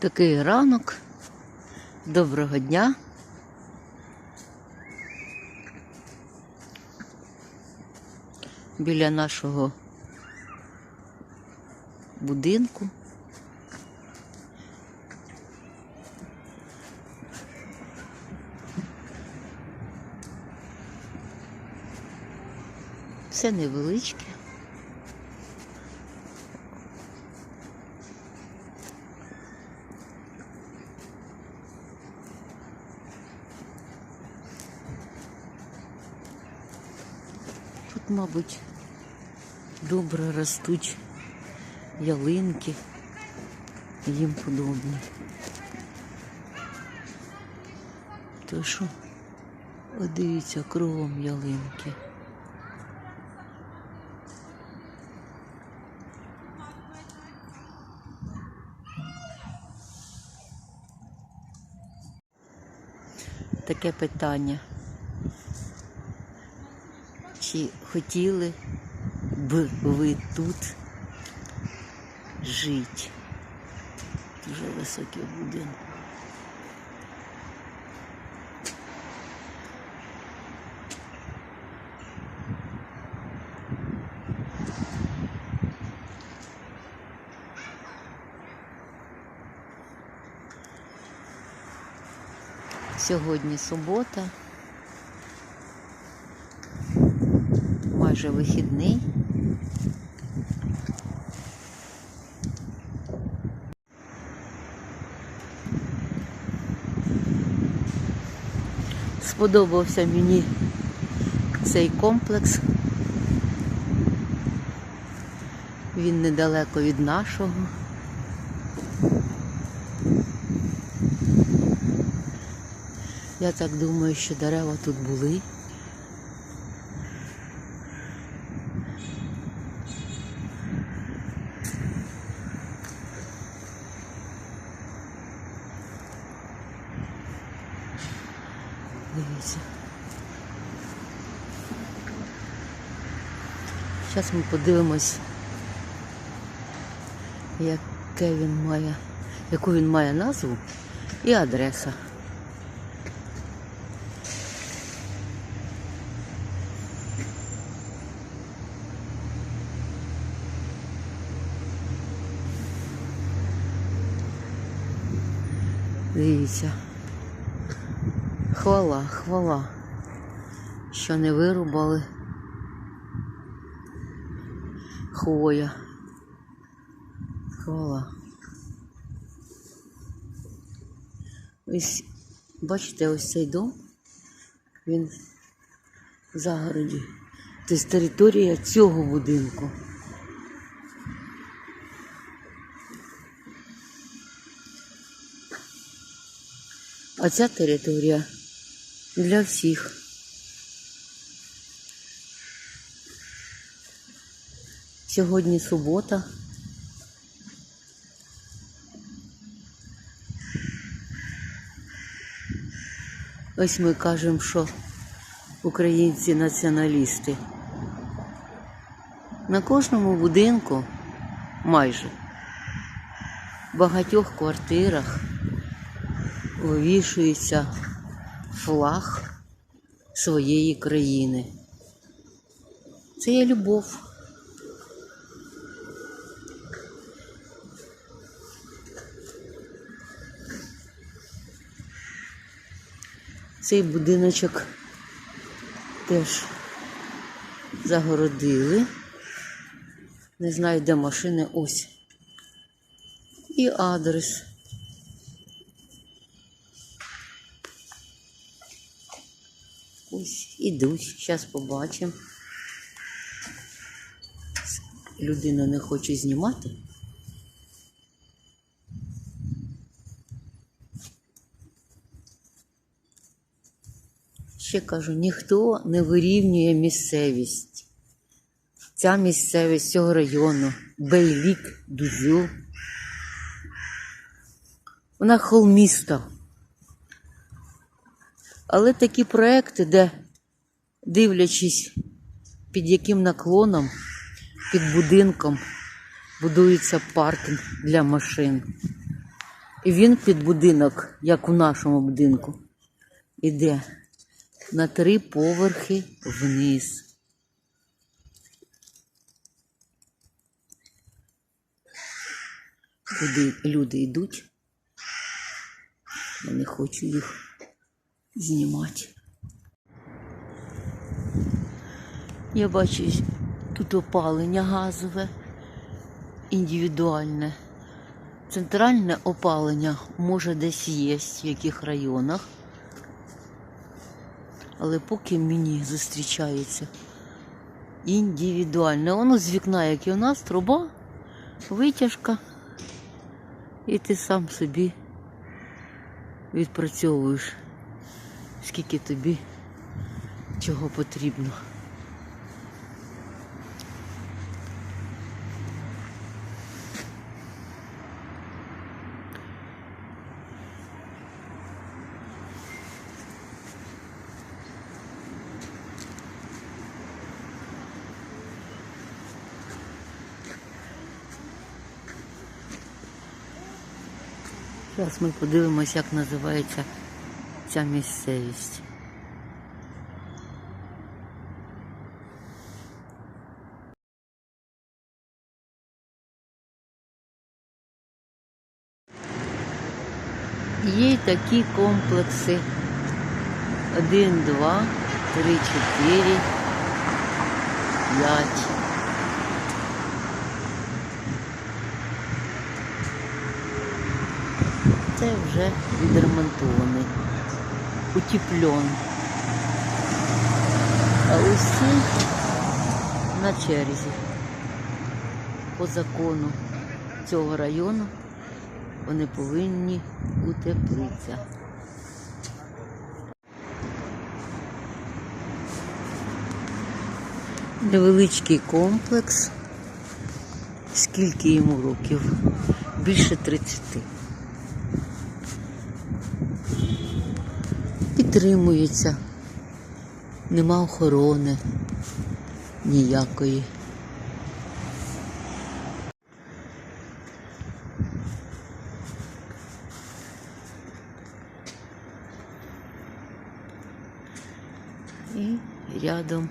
Такий ранок. Доброго дня. Біля нашого будинку. Все невеличке. Тут, мабуть, добре ростуть ялинки і їм подобні. То що, от дивіться, кругом ялинки. Таке питання. Чи хотіли б ви тут жити? Дуже високий будинок. Сьогодні субота. Майже вихідний. Сподобався мені цей комплекс. Він недалеко від нашого. Я так думаю, що дерева тут були. Дивіться. Зараз ми подивимось, яке він має, яку він має назву і адреса. Дивіться. Хвала, хвала, що не вирубали хвоя. Хвала. Ось, бачите, ось цей дом, він в загороді. Це територія цього будинку. А ця територія для всіх. Сьогодні субота. Ось ми кажемо, що українці націоналісти. На кожному будинку майже в багатьох квартирах вивішується флаг своєї країни. Це є любов. Цей будиночок теж загородили. Не знаю, де машини ось. І адрес. Ось ідуть, зараз побачимо. Людина не хоче знімати. Ще кажу, ніхто не вирівнює місцевість. Ця місцевість цього району, Бейлік, Дузю. Вона холміста. Але такі проекти, де, дивлячись, під яким наклоном, під будинком будується паркінг для машин. І він під будинок, як у нашому будинку, іде на три поверхи вниз. Люди, люди йдуть. Я не хочу їх знімати. Я бачу тут опалення газове, індивідуальне. Центральне опалення може десь є, в яких районах. Але поки мені зустрічається індивідуальне. Воно з вікна, як і у нас, труба, витяжка. І ти сам собі відпрацьовуєш, скільки тобі чого потрібно. Зараз ми подивимось, як називається ця місцевість. Є й такі комплекси. Один, два, три, чотири, п'ять. Це вже відремонтований, утеплен. А усі на черзі. По закону цього району вони повинні утеплитися. Невеличкий комплекс. Скільки йому років? Більше 30. Підтримується. Нема охорони ніякої. І рядом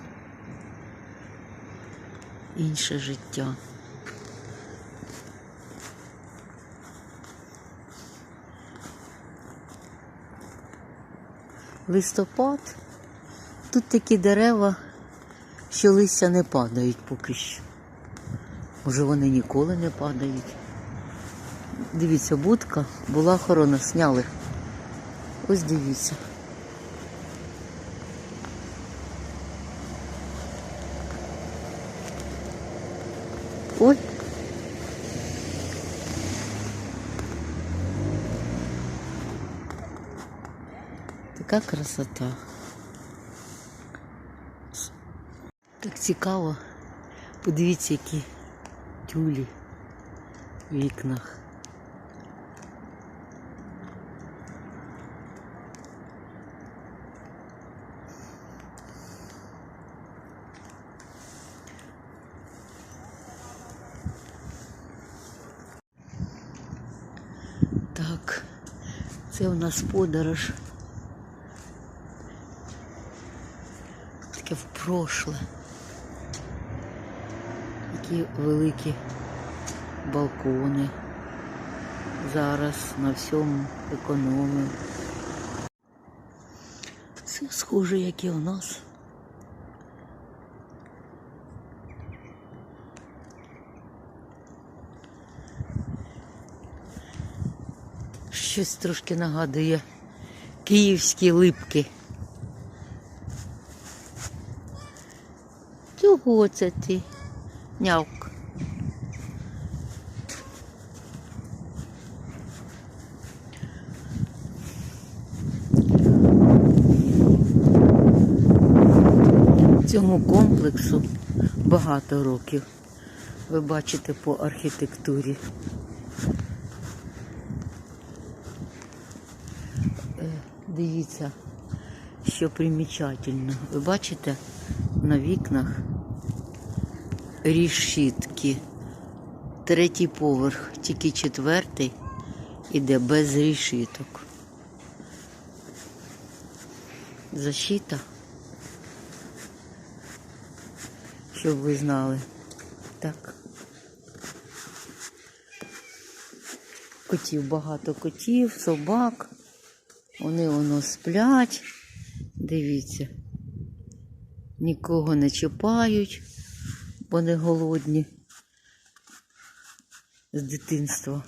інше життя. Листопад. Тут такі дерева, що листя не падають поки що. Може вони ніколи не падають. Дивіться, будка була охорона, сняли. Ось дивіться. Така красота. Так цікаво. Подивіться, які тюлі в вікнах. Так, це у нас подорож. Таке в прошле. Такі великі балкони. Зараз на всьому економимо. Це схоже, як і у нас. Щось трошки нагадує київські липки. Чого це ти? Нявк. Цьому комплексу багато років. Ви бачите по архітектурі. Е, Дивіться, що примічательно. Ви бачите на вікнах рішітки. Третій поверх, тільки четвертий іде без рішиток. Защита. Щоб ви знали. Так. Котів багато котів, собак. Вони воно сплять. Дивіться. Нікого не чіпають, бо не голодні з дитинства.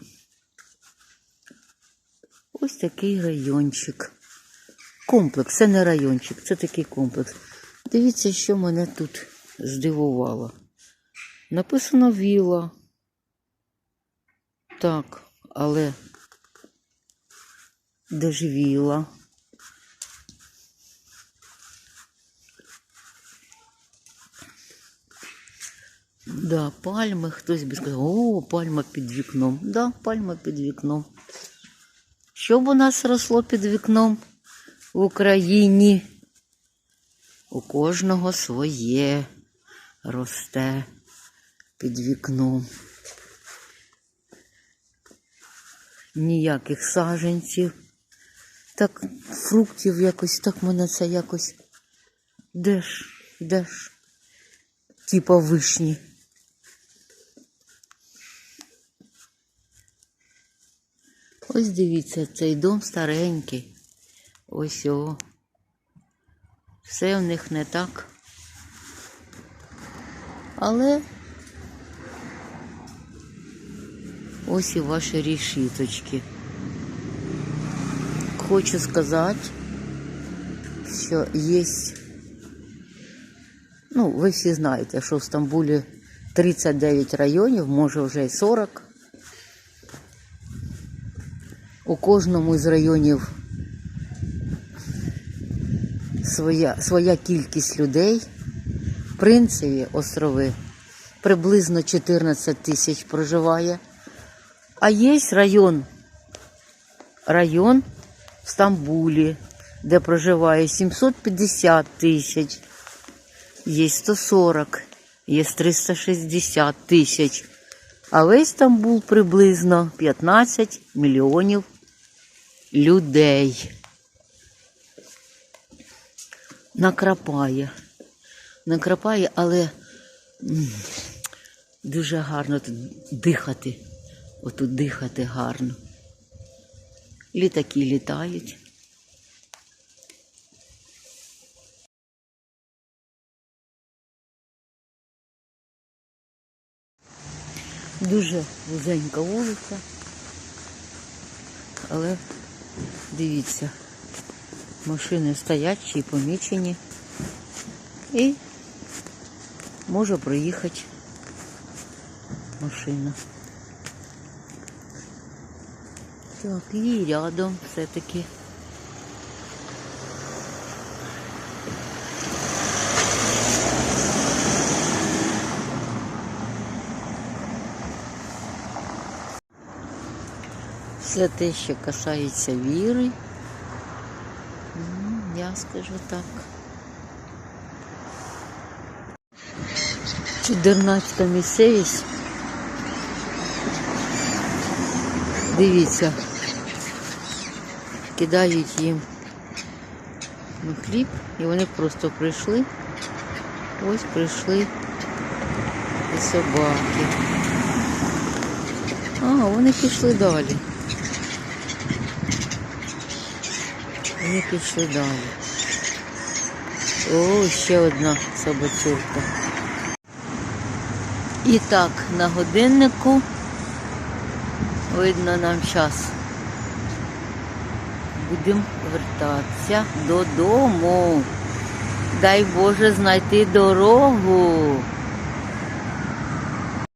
Ось такий райончик. Комплекс, це не райончик, це такий комплекс. Дивіться, що мене тут здивувало. Написано віла. Так, але де ж віла? Да, пальми, хтось би сказав, о, пальма під вікном. Да, пальма під вікном. Що б у нас росло під вікном в Україні? У кожного своє росте під вікном. Ніяких саженців. Так, фруктів якось, так мене це якось. Де ж, де ж? Типа вишні. Ось дивіться, цей дом старенький. Ось о. Все в них не так. Але ось і ваші рішіточки. Хочу сказати, що є, ну, ви всі знаєте, що в Стамбулі 39 районів, може вже й 40. У кожному з районів своя, своя кількість людей. В Принцеві острови приблизно 14 тисяч проживає. А є район, район в Стамбулі, де проживає 750 тисяч, є 140, є 360 тисяч. А весь Стамбул приблизно 15 мільйонів людей. Накрапає. Накрапає, але дуже гарно тут дихати. Отут дихати гарно. Літаки літають. Дуже вузенька вулиця. Але дивіться, машини стоять чи помічені. І може проїхати машина. Так, і рядом все-таки. Все те, що касається віри, я скажу так. Чудернацька місцевість. Дивіться, кидають їм ну, хліб, і вони просто прийшли. Ось прийшли і собаки. А, вони пішли далі. Вони пішли далі. О, ще одна собацюрка. І так, на годиннику видно нам час. Будемо вертатися додому. Дай Боже знайти дорогу.